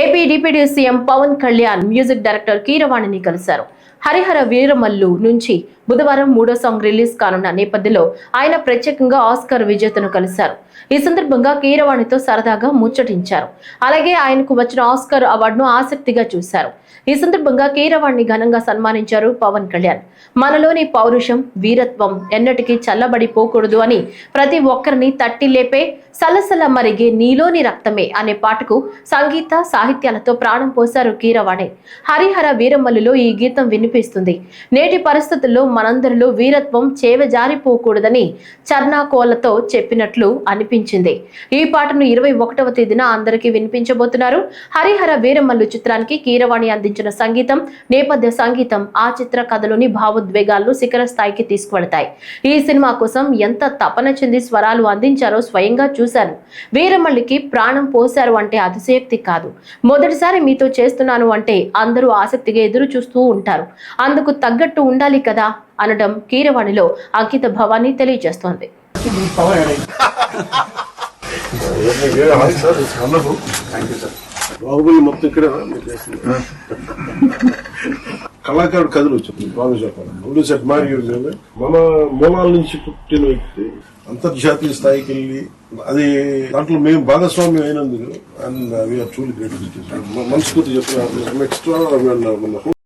AP deputy CM Pawan Kalyan music director కీరవాణిని కలిశారు. హరిహర వీరమల్లు నుంచి బుధవారం మూడో సాంగ్ రిలీజ్ కానున్న నేపథ్యంలో ఆయన ప్రత్యేకంగా ఆస్కార్ విజేతను కలిశారు. ఈ సందర్భంగా కీరవాణితో సరదాగా ముచ్చటించారు. అలాగే ఆయనకు వచ్చిన ఆస్కార్ అవార్డును ఆసక్తిగా చూశారు. ఈ సందర్భంగా కీరవాణ్ణి ఘనంగా సన్మానించారు పవన్ కళ్యాణ్. మనలోని పౌరుషం వీరత్వం ఎన్నటికీ చల్లబడిపోకూడదు అని ప్రతి ఒక్కరిని తట్టి లేపే సలసల మరిగే నీలోని రక్తమే అనే పాటకు సంగీత సాహిత్యాలతో ప్రాణం పోశారు కీరవాణి. హరిహర వీరమల్లులో ఈ గీతం వినిపిస్తుంది. నేటి పరిస్థితుల్లో మనందరిలో వీరత్వం చేవజారిపోకూడదని చర్నాకోలతో చెప్పినట్లు అనిపించింది. ఈ పాటను ఇరవై ఒకటవ తేదీన అందరికీ వినిపించబోతున్నారు. హరిహర వీరమల్లు చిత్రానికి కీరవాణి అందించిన సంగీతం నేపథ్య సంగీతం ఆ చిత్ర కథలోని భావోద్వేగాలను శిఖర స్థాయికి తీసుకువెళతాయి. ఈ సినిమా కోసం ఎంత తపన చెంది స్వరాలు అందించారో స్వయంగా చూశాను. వీరమల్లికి ప్రాణం పోశారు అంటే అతిశయక్తి కాదు. మొదటిసారి మీతో చేస్తున్నాను అంటే అందరూ ఆసక్తిగా ఎదురు చూస్తూ ఉంటారు. అందుకు తగ్గట్టు ఉండాలి కదా? అనడం కీరవాణిలో అంకిత భవానీ తెలియజేస్తోంది. బాహుబలి మొత్తం ఇక్కడ కళాకారుడు కథలు వచ్చింది బాగా చెప్పాలి. సెట్ మారి మన మూలాల నుంచి పుట్టిన వ్యక్తి అంతర్జాతీయ స్థాయికి వెళ్ళి అది దాంట్లో మేము భాగస్వామ్యం అయినందుకు అండ్ వీఆర్ ట్రూలీ గ్రేట్ మనస్ఫూర్తి చెప్తున్నారు ఎక్స్ట్రా